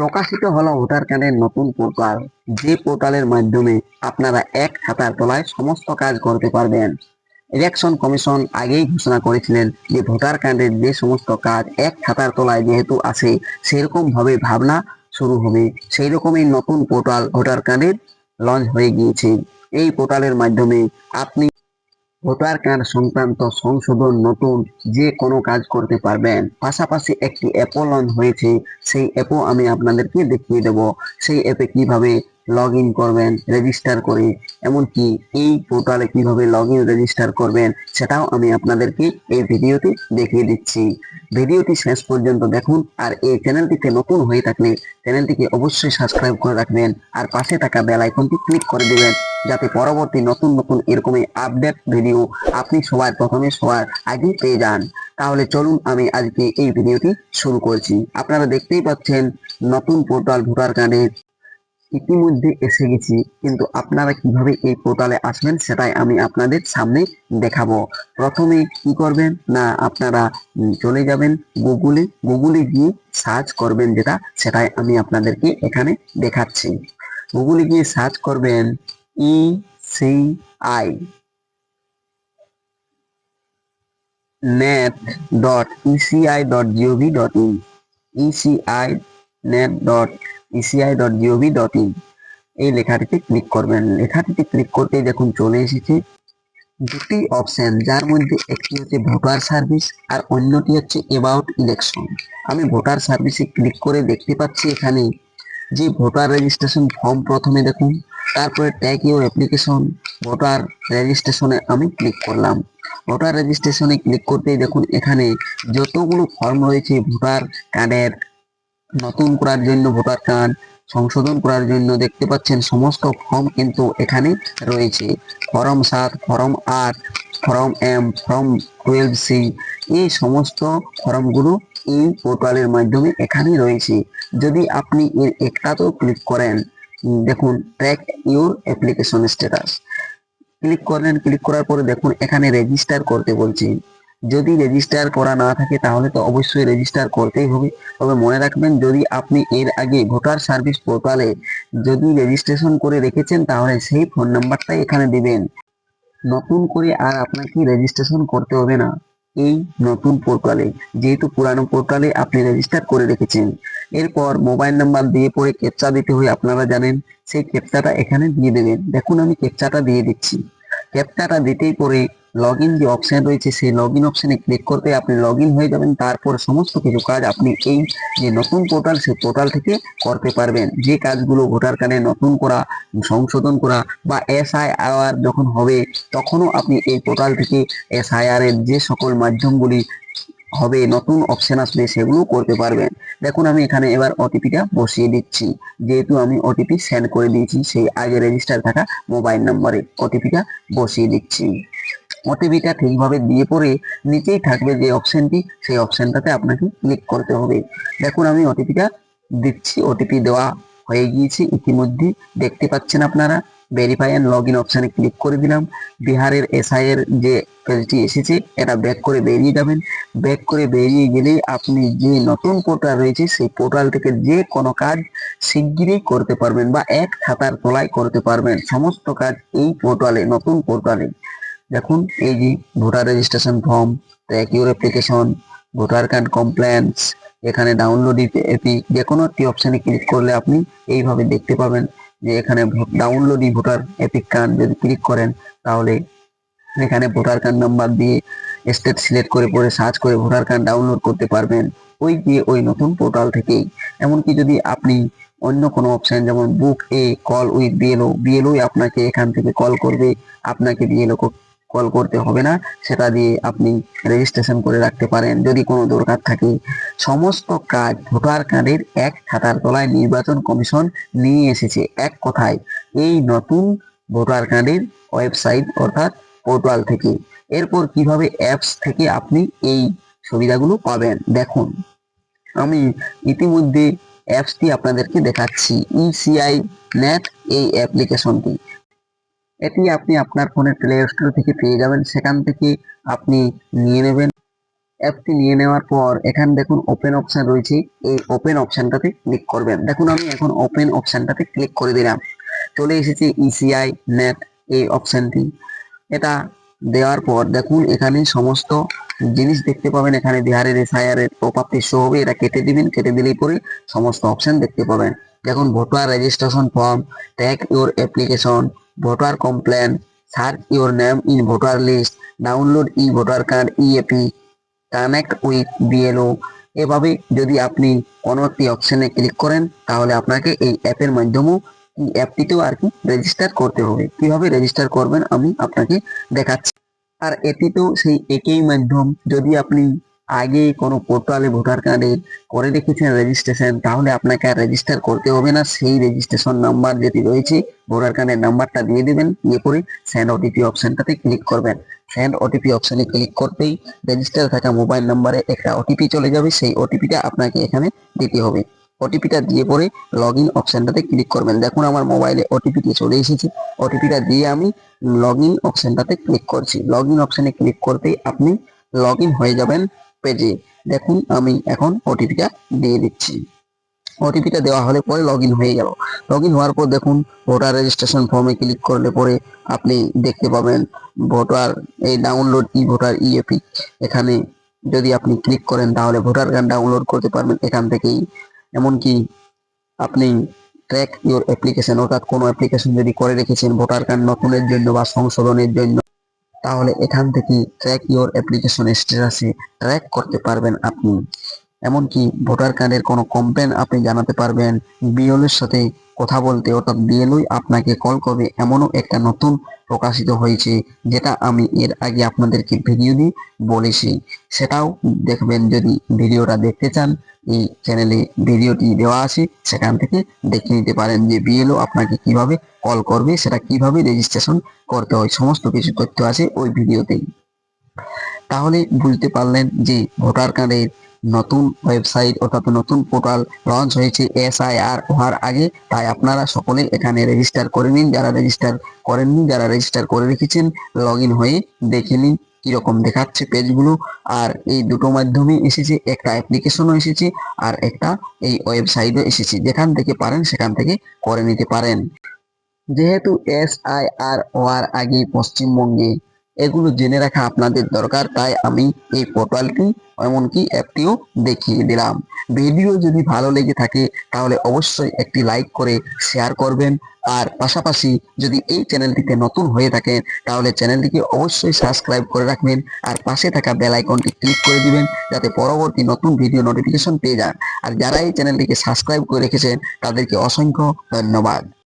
প্রকাশিত হলো ভোটার কার্ডের নতুন পোর্টাল। যে পোর্টালের মাধ্যমে আপনারা এক খাতার তলায় সমস্ত কাজ করতে পারবেন। ইলেকশন কমিশন আগেই ঘোষণা করেছিলেন যে ভোটার কার্ডের যে সমস্ত কাজ এক খাতার তলায় যেহেতু আসে সেরকম ভাবে ভাবনা শুরু হবে। সেই রকমই নতুন পোর্টাল ভোটার কার্ডের লঞ্চ হয়ে গিয়েছে। এই পোর্টালের মাধ্যমে আপনি ভোটার কার্ড সংক্রান্ত সংশোধন নতুন যে কোনো কাজ করতে পারবেন। পাশাপাশি একটি অ্যাপও লঞ্চ হয়েছে। সেই অ্যাপও আমি আপনাদেরকে দেখিয়ে দেব। সেই অ্যাপে কীভাবে লগ ইন করবেন রেজিস্টার করে, এমনকি এই পোর্টালে কীভাবে লগ ইন রেজিস্টার করবেন, সেটাও আমি আপনাদেরকে এই ভিডিওতে দেখিয়ে দিচ্ছি। ভিডিওটি শেষ পর্যন্ত দেখুন, আর এই চ্যানেলটিতে নতুন হয়ে থাকলে চ্যানেলটিকে অবশ্যই সাবস্ক্রাইব করে রাখবেন, আর পাশে থাকা বেল আইকনটি ক্লিক করে দেবেন, যাতে পরবর্তী নতুন নতুন এরকমই আপডেট ভিডিও আপনি সবার প্রথমে সবার আগে পেয়ে যান। তাহলে চলুন আমি আজকে এই ভিডিওটি শুরু করছি। আপনারা দেখতেই পাচ্ছেন, নতুন পোর্টাল ভোটার কার্ডের ইতিমধ্যে এসে গেছি, কিন্তু আপনারা কীভাবে এই পোর্টালে আসবেন সেটাই আমি আপনাদের সামনে দেখাবো। প্রথমে কি করবেন? না, আপনারা চলে যাবেন গুগলে। গুগলে গিয়ে সার্চ করবেন যেটা, সেটাই আমি আপনাদেরকে এখানে দেখাচ্ছি। গুগলে গিয়ে সার্চ করবেন E C I net dot ECI dot dot in ECI net dot ECI dot dot in এই লেখাটিতে ক্লিক করবেন। লেখাটিতে ক্লিক করতে দেখুন চলে এসেছে। দুটি অপশন যার মধ্যে একটি হচ্ছে ভোটার সার্ভিস আর অন্যটি হচ্ছে অ্যাবাউট ইলেকশন আমি ভোটার সার্ভিসে ক্লিক করে দেখতে পাচ্ছি এখানে যে ভোটার রেজিস্ট্রেশন ফর্ম প্রথমে দেখুন, তারপরে ট্যাগ ইউর অ্যাপ্লিকেশন ভোটার রেজিস্ট্রেশনে আমি ক্লিক করলাম। ভোটার রেজিস্ট্রেশনে ক্লিক করতেই দেখুন এখানে যতগুলো ফর্ম রয়েছে ভোটার কার্ডের নতুন করার জন্য ভোটার কার্ড, সংশোধন করার জন্য দেখতে পাচ্ছেন সমস্ত ফর্ম কিন্তু এখানে রয়েছে। ফর্ম সাত, ফর্ম আট, form M, form twelve C, এই সমস্ত ফর্মগুলো এই পোর্টালের মাধ্যমে এখানে রয়েছে। যদি আপনি এর একটাতেও ক্লিক করেন দেখুন, track your application status. Click করলেন, ক্লিক করার পরে দেখুন, এখানে রেজিস্টার করতে বলছে। যদি রেজিস্টার করা না থাকে, তাহলে তো অবশ্যই রেজিস্টার করতেই হবে। তবে মনে রাখবেন, যদি আপনি এর আগে ভোটার সার্ভিস পোর্টালে যদি রেজিস্ট্রেশন করে রেখেছেন, তাহলে সেই ফোন নাম্বারটাই এখানে দিবেন। নতুন করে আর আপনাকে রেজিস্ট্রেশন করতে হবে না এই নতুন পোর্টালে যেহেতু পুরানো পোর্টালে আপনি রেজিস্টার করে রেখেছেন। এরপর মোবাইল নাম্বার দিয়ে পরে ক্যাপচা দিতে হয়, আপনারা জানেন, সেই ক্যাপচাটা এখানে দিয়ে দেবেন। দেখুন, আমি ক্যাপচাটা দিয়ে দিচ্ছি। ক্যাপচাটা দিতেই পরে লগ ইন যে অপশন রয়েছে, সেই লগ ইন অপশনে ক্লিক করতে আপনি লগ ইন হয়ে যাবেন। তারপর সমস্ত কিছু কাজ আপনি এই যে নতুন পোর্টাল সেই পোর্টাল থেকে করতে পারবেন। যে কাজগুলো ভোটার কার্ডে নতুন করা, সংশোধন করা বা এসআইআর যখন হবে, তখনও আপনি এই পোর্টাল থেকে এসআইআর এর যে সকল মাধ্যমগুলি হবে, নতুন অপশন আসবে সেগুলো করতে পারবেন। দেখুন, আমি এখানে এবার ওটিপিটা বসিয়ে দিচ্ছি। যেহেতু আমি ওটিপি সেন্ড করে দিয়েছি, সেই আগে রেজিস্টার থাকা মোবাইল নম্বরে ওটিপিটা বসিয়ে দিচ্ছি। ওটিপিটা ঠিকভাবে দিয়ে পরে নিচেই থাকবে যে অপশনটি সেই অপশনটাতে আপনাকে ক্লিক করতে হবে। দেখুন, আমি ওটিপিটা দিচ্ছি। ওটিপি দেওয়া হয়ে গিয়েছে। ইতিমধ্যে দেখতে পাচ্ছেন আপনারা ভেরিফাই অ্যান্ড লগ ইন অপশানে ক্লিক করে দিলাম। বিহারের এসআই এর যে পেজটি এসেছে, এটা ব্যাক করে বেরিয়ে যাবেন। ব্যাক করে বেরিয়ে গেলে আপনি যে নতুন পোর্টাল রয়েছে, সেই পোর্টাল থেকে যে কোনো কাজ শিগগিরই করতে পারবেন বা এক খাতার তলায় করতে পারবেন। সমস্ত কাজ এই পোর্টালে নতুন পোর্টালে দেখুন, এই যে voter registration form your application voter card complaints এখানে ডাউনলোড এপি যে কোনো একটি অপশানে ক্লিক করলে আপনি এইভাবে দেখতে পাবেন যে এখানে ডাউনলোড ভোটার এপিক কার্ড যদি ক্লিক করেন, তাহলে এখানে ভোটার কার্ড নাম্বার দিয়ে স্টেট সিলেক্ট করে পরে সার্চ করে ভোটার কার্ড ডাউনলোড করতে পারবেন, ওই দিয়ে ওই নতুন পোর্টাল থেকেই। এমনকি যদি আপনি অন্য কোনো অপশন যেমন book a call with BLO BLO আপনাকে এখান থেকে কল করবে, আপনাকে বিএলও কল করতে হবে না। সেটা দিয়ে আপনি রেজিস্ট্রেশন করে রাখতে পারেন। যদি কোনো দরকার থাকে, সমস্ত কাজ ভোটার কার্ডের এক খাতার তলায় নির্বাচন কমিশন নিয়ে এসেছে এক কথায়। এই নতুন ভোটার কার্ডের ওয়েবসাইট অর্থাৎ পোর্টাল থেকে। এরপর কীভাবে অ্যাপস থেকে আপনি এই সুবিধাগুলো পাবেন? দেখুন, আমি ইতিমধ্যে অ্যাপসটি আপনাদেরকে দেখাচ্ছি। E ইসিআই নেট এই অ্যাপ্লিকেশনটি এটি আপনি আপনার ফোনের প্লে স্টোর থেকে পেয়ে যাবেন। সেখান থেকে আপনি নিয়ে নেবেন। অ্যাপটি নিয়ে নেওয়ার পর এখানে দেখুন ওপেন অপশন রয়েছে। এই ওপেন অপশনটাতে ক্লিক করবেন। দেখুন, আমি এখন ওপেন অপশনটাতে ক্লিক করে দিলাম। চলে এসেছে ইসিআই নেট এই অপশনটি এটা দেওয়ার পর দেখুন, এখানে সমস্ত জিনিস দেখতে পাবেন। এখানে বিহারের এসআইআরের প্রপারটি শো হবে। এটা কেটে দিবেন। কেটে দিলেই পরে সমস্ত অপশন দেখতে পাবেন। দেখুন, voter registration form track your application voter complaint search your name in voter list download E voter card EAP connect with BLO এভাবে যদি আপনি কোনো একটি অপশনে ক্লিক করেন, তাহলে আপনাকে এই অ্যাপের মাধ্যমেও এই অ্যাপটিতেও আর কি রেজিস্টার করতে হবে। কীভাবে রেজিস্টার করবেন আমি আপনাকে দেখাচ্ছি। আর এটিতেও সেই একই মাধ্যম, যদি আপনি আগে কোনো পোর্টালে ভোটার কার্ডে করে রেখেছেন রেজিস্ট্রেশন তাহলে আপনাকে আর রেজিস্টার করতে হবে না। সেই রেজিস্ট্রেশন নাম্বার যেটি রয়েছে ভোটার কার্ডের নাম্বারটা দিয়ে দেবেন। দিয়ে করে সেন্ড ওটিপি অপশনটাতে ক্লিক করবেন। সেন্ড ওটিপি অপশনে ক্লিক করতেই রেজিস্টার থাকা মোবাইল নাম্বারে একটা ওটিপি চলে যাবে। সেই ওটিপিটা আপনাকে এখানে দিতে হবে। ওটিপিটা দিয়ে পরে লগ ইন অপশনটাতে ক্লিক করবেন। দেখুন আমার মোবাইলে ওটিপিটি চলে এসেছে। ওটিপিটা দিয়ে আমি লগ ইন অপশনটাতে ক্লিক করছি। লগ ইন অপশানে ক্লিক করতেই আপনি লগ হয়ে যাবেন। পেজে দেখুন, আমি এখন ওটিপিটা দিয়ে দিচ্ছি। ওটিপিটা দেওয়া হলে পরে লগ হয়ে গেল। লগ হওয়ার পর দেখুন ভোটার রেজিস্ট্রেশন ফর্মে ক্লিক করলে পরে আপনি দেখতে পাবেন ভোটার এই ডাউনলোড ই ভোটার ইএপি এখানে যদি আপনি ক্লিক করেন তাহলে ভোটার কার্ড ডাউনলোড করতে পারবেন এখান থেকেই। এমনকি আপনি ট্র্যাক ইউর অ্যাপ্লিকেশন অর্থাৎ কোনো অ্যাপ্লিকেশন যদি করে রেখেছেন ভোটার কার্ড নতুনের জন্য বা সংশোধনের জন্য তাহলে এখান থেকে ট্র্যাক ইউর অ্যাপ্লিকেশন স্ট্যাটাসে ট্র্যাক করতে পারবেন আপনি। এমনকি ভোটার কার্ডের কোনো কমপ্লেন আপনি জানাতে পারবেন। বিএল এর সাথে কথা বলতে, অর্থাৎ বিএলওই আপনাকে কল করবে এমনও একটা নতুন প্রকাশিত হয়েছে, যেটা আমি এর আগে আপনাদেরকে ভিডিও দিয়ে বলেছি। সেটাও দেখবেন যদি ভিডিওটা দেখতে চান, এই চ্যানেলে ভিডিওটি দেওয়া আছে, সেখান থেকে দেখে নিতে পারেন যে বিএলও আপনাকে কীভাবে কল করবে, সেটা কীভাবে রেজিস্ট্রেশন করতে হয়, সমস্ত কিছু তথ্য আছে ওই ভিডিওতেই তাহলে বুঝতে পারলেন যে ভোটার কার্ডের নতুন ওয়েবসাইট অর্থাৎ নতুন পোর্টাল লঞ্চ হয়েছে এসআইআর হওয়ার আগে। তাই আপনারা সকলে এখানে রেজিস্টার করে নিন। যারা রেজিস্টার করেননি, যারা রেজিস্টার করে রেখেছেন লগ হয়ে দেখে নিন কীরকম দেখাচ্ছে পেজগুলো আর এই দুটো মাধ্যমে এসেছে, একটা অ্যাপ্লিকেশনও এসেছে, আর একটা এই ওয়েবসাইটও এসেছে। যেখান থেকে পারেন, সেখান থেকে করে নিতে পারেন। যেহেতু এস আই আর হওয়ার আগে পশ্চিমবঙ্গে এগুলো জেনে রাখা আপনাদের দরকার, তাই আমি এই পোর্টালটি এমনকি অ্যাপটিও দেখিয়ে দিলাম। ভিডিও যদি ভালো লেগে থাকে, তাহলে অবশ্যই একটি লাইক করে শেয়ার করবেন। আর পাশাপাশি যদি এই চ্যানেলটিতে নতুন হয়ে থাকেন, তাহলে চ্যানেলটিকে অবশ্যই সাবস্ক্রাইব করে রাখবেন। আর পাশে থাকা বেল আইকনটি ক্লিক করে দিবেন, যাতে পরবর্তী নতুন ভিডিও নোটিফিকেশন পেয়ে যান। আর যারা এই চ্যানেলটিকে সাবস্ক্রাইব করে রেখেছেন, তাদেরকে অসংখ্য ধন্যবাদ।